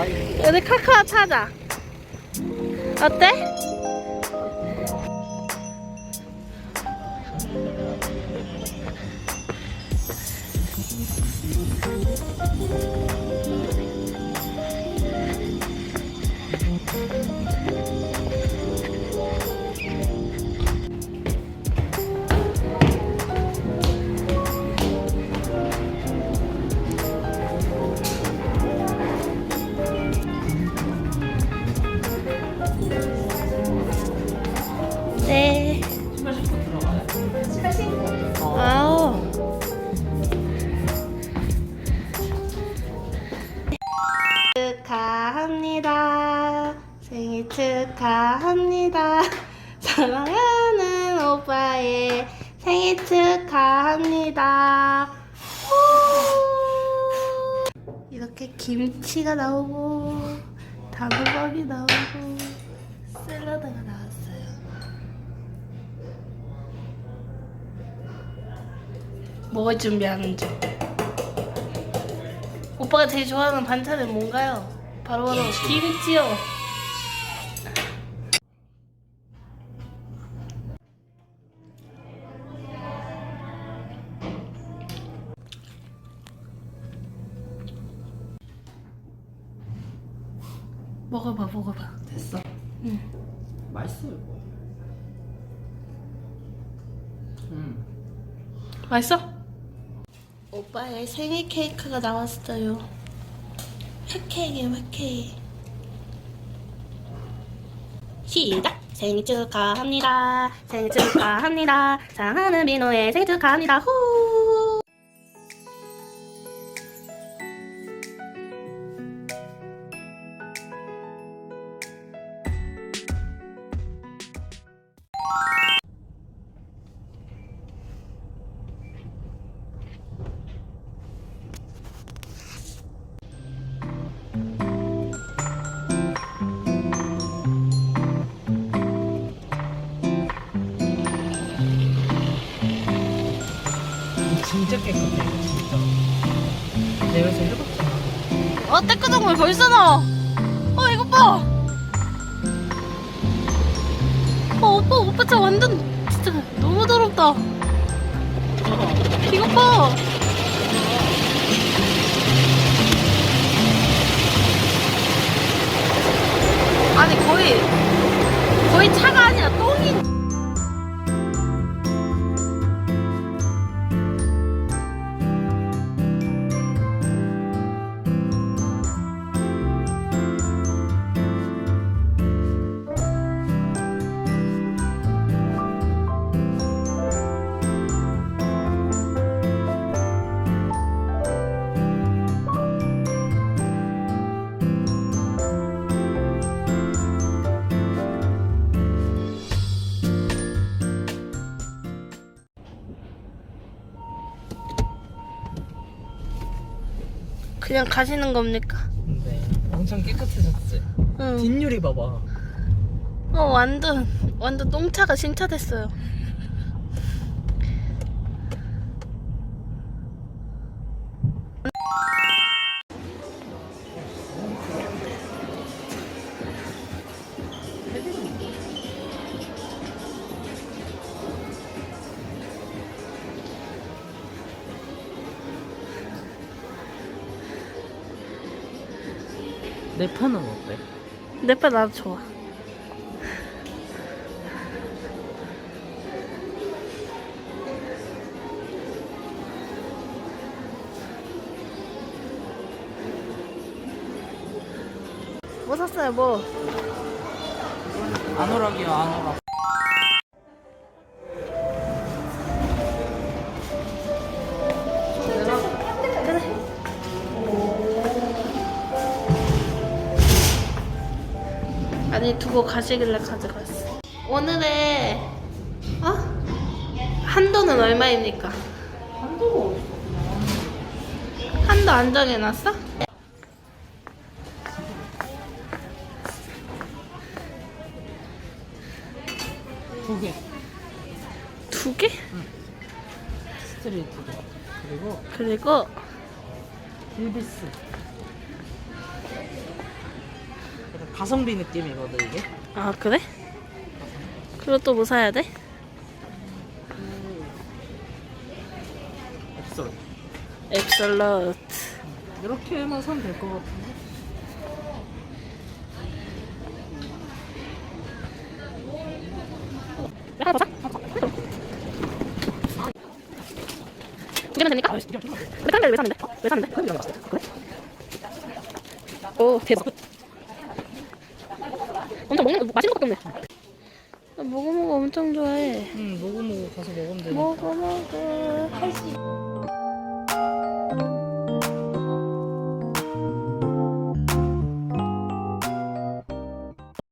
어? 우리 카카오 타자. 어때? 축하합니다. 생일 축하합니다. 사랑하는 오빠의 생일 축하합니다. 우! 이렇게 김치가 나오고 단호박이 나오고 샐러드가 나왔어요. 뭐 준비하는 중? 오빠가 제일 좋아하는 반찬은 뭔가요? 바로 바로 김치요. 먹어봐, 먹어봐. 됐어? 응. 맛있어 이거. 음. 맛있어? 오빠의 생일 케이크가 나왔어요. 회케이크, 회케이크. 시작! 생일 축하합니다. 생일 축하합니다. 사랑하는 민호의 생일 축하합니다. 후! 내가 요새 해봤잖아. 어, 때끄동물 벌써 나와. 어, 이거 봐. 어, 오빠, 오빠 저 완전 진짜 너무 더럽다. 이거 봐. 그냥 가시는 겁니까? 근데 엄청 깨끗해졌지. 응. 뒷유리 봐봐. 어 완전 완전 똥차가 신차됐어요. 내 편은 어때? 내빠 나도 좋아. 뭐 샀어요 뭐? 안오락이야 안오락. 아니 두고 가시길래 가져갔어. 오늘의 어? 한도는 얼마입니까? 한도 한도 안 정해놨어? 두 개. 두 개? 스트레이트도. 그리고 그리고 길비스. 가성비 느낌이거든 이게. 아 그래? 그리고 또 뭐 사야 돼? 앱솔. 앱솔루트 이렇게만 사면 될 것 같은데. 하나 더 사? 두 개면 됩니까? 왜 샀는데 왜 샀는데? 왜 샀는데? 그래? 오 대박 엄청 먹는 거 맛있는 것도 없네. 나 먹어먹어 엄청 좋아해. 응, 모구모구 가서 먹으면 되니까. 먹어먹어. 할수